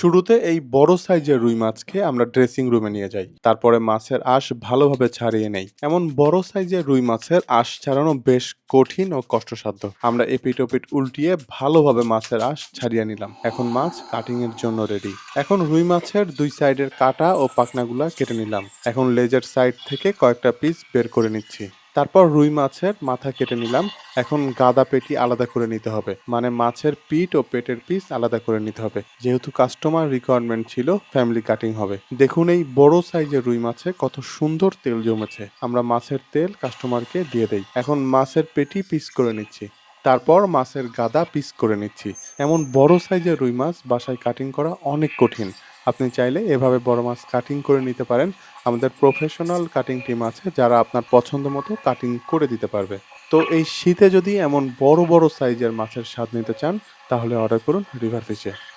শুরুতে এই বড় সাইজের রুই মাছকে আমরা ড্রেসিং রুমে নিয়ে যাই। তারপরে মাছের আঁশ ভালোভাবে ছাড়িয়ে নেই। এমন বড় সাইজের রুই মাছের আঁশ ছাড়ানো বেশ কঠিন ও কষ্টসাধ্য। আমরা এপিট ওপিট উল্টিয়ে ভালোভাবে মাছের আঁশ ছাড়িয়ে নিলাম। এখন মাছ কাটিং এর জন্য রেডি এখন রুই মাছের দুই সাইডের কাটা ও পাখনাগুলা কেটে নিলাম। এখন লেজের সাইড থেকে কয়েকটা পিস বের করে নিচ্ছি। তারপর রুই মাছের মাথা কেটে নিলাম। এখন গাদা পেটি আলাদা করে নিতে হবে। মানে মাছের পিঠ ও পেটের পিস আলাদা করে নিতে হবে। যেহেতু কাস্টমার রিকোয়ারমেন্ট ছিল ফ্যামিলি কাটিং হবে। দেখুন এই বড় সাইজের রুই মাছে কত সুন্দর তেল জমেছে। আমরা মাছের তেল কাস্টমারকে দিয়ে দেই। এখন মাছের পেটি পিস করে নিচ্ছি। তারপর মাছের গাদা পিস করে নিচ্ছি। এমন বড় সাইজের রুই মাছ বাসায় কাটিং করা অনেক কঠিন। আপনি চাইলে এভাবে বড় মাছ কাটিং করে নিতে পারেন। আমাদের প্রফেশনাল কাটিং টিম আছে যারা আপনার পছন্দ মতো কাটিং করে দিতে পারবে। তো এই শীতে যদি এমন বড় বড় সাইজের মাছের স্বাদ নিতে চান, তাহলে অর্ডার করুন রিভার ফিশে